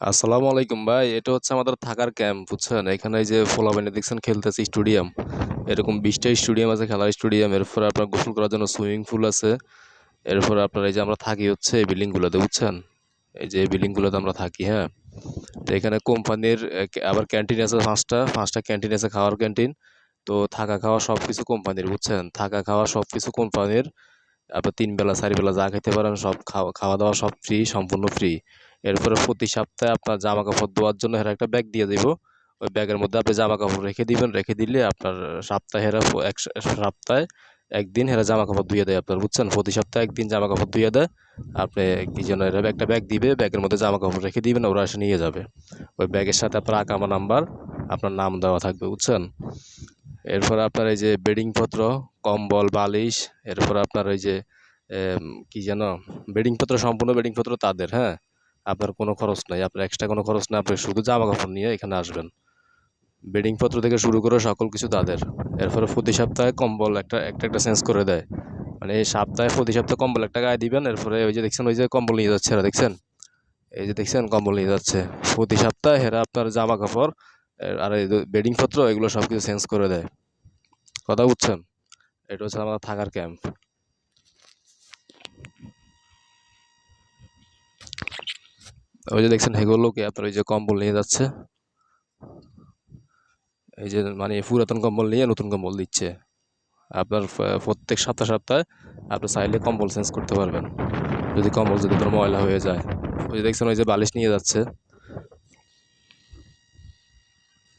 আসসালামু আলাইকুম ভাই, এটা হচ্ছে আমাদের থাকার ক্যাম্প, বুঝছেন? এখানে যে ফোলাবাইনে দেখছেন, খেলতেছে স্টেডিয়াম। এরকম বিশটা স্টেডিয়াম আছে, খেলার স্টেডিয়াম। এরপর আপনার গোসল করার জন্য সুইমিং পুল আছে। এরপর আপনার এই যে আমরা থাকি হচ্ছে এই বিল্ডিংগুলোতে, বুঝছেন? এই যে বিল্ডিংগুলোতে আমরা থাকি হ্যাঁ? তো এখানে কোম্পানির আবার ক্যান্টিন আছে পাঁচটা পাঁচটা ক্যান্টিন আছে, খাওয়ার ক্যান্টিন। তো থাকা খাওয়া সব কিছু কোম্পানির, বুঝছেন? থাকা খাওয়া সব কিছু কোম্পানির। আপনার তিন বেলা চারি বেলা যা খেতে পারেন, সব খাওয়া খাওয়া দাওয়া সব ফ্রি সম্পূর্ণ ফ্রি এরপরে প্রতি সপ্তাহে আপনার জামা কাপড় ধোয়ার জন্য এরা একটা ব্যাগ দিয়ে দিব। ওই ব্যাগের মধ্যে আপনি জামা কাপড় রেখে দিবেন, রেখে দিলে আপনার সপ্তাহে এরা এক সপ্তাহে একদিন এরা জামা কাপড় ধুয়ে দেয় আপনার, বুঝছেন? প্রতি সপ্তাহে একদিন জামা কাপড় ধুয়ে দেয়, আপনি কি যেন এরা একটা ব্যাগ দিবে ব্যাগের মধ্যে জামা কাপড় রেখে দিবেন, ওরা এসে নিয়ে যাবে। ওই ব্যাগের সাথে আপনার আকামা নাম্বার আপনার নাম দেওয়া থাকবে, বুঝছেন? এরপর আপনার এই যে বেডিংপত্র কম্বল, বালিশ, এরপর আপনার ওই যে কি যেন বেডিংপত্র সম্পূর্ণ বেডিংপত্র তাদের হ্যাঁ? আপনার কোনো খরচ নাই, আপনার এক্সট্রা কোনো খরচ নাই আপনি শুধু জামা কাপড় নিয়ে এখানে আসবেন। বেডিংপত্র থেকে শুরু করে সকল কিছু তাদের। এরপরে প্রতি সপ্তাহে কম্বল একটা একটা একটা চেঞ্জ করে দেয়। মানে এই সপ্তাহে প্রতি সপ্তাহে কম্বল একটা গায়ে দিবেন, এরপরে ওই যে দেখছেন, ওই যে কম্বল নিয়ে যাচ্ছে এরা, দেখছেন? এই যে দেখছেন, কম্বল নিয়ে যাচ্ছে। প্রতি সপ্তাহে এরা আপনার জামা কাপড় আর এই বেডিংপত্র এগুলো সব কিছু চেঞ্জ করে দেয়। কথা বুঝছেন? এটা হচ্ছে আমাদের থাকার ক্যাম্প ওই যে দেখছেন হেগুলো কি আপনার ওই যে কম্বল নিয়ে যাচ্ছে। এই যে মানে পুরাতন কম্বল নিয়ে নতুন কম্বল দিচ্ছে। আপনার প্রত্যেক সপ্তাহ সপ্তাহে আপনি চাইলে কম্বল চেঞ্জ করতে পারবেন। যদি কম্বল যদি আপনার ময়লা হয়ে যায়। ওই যে দেখছেন ওই যে বালিশ নিয়ে যাচ্ছে।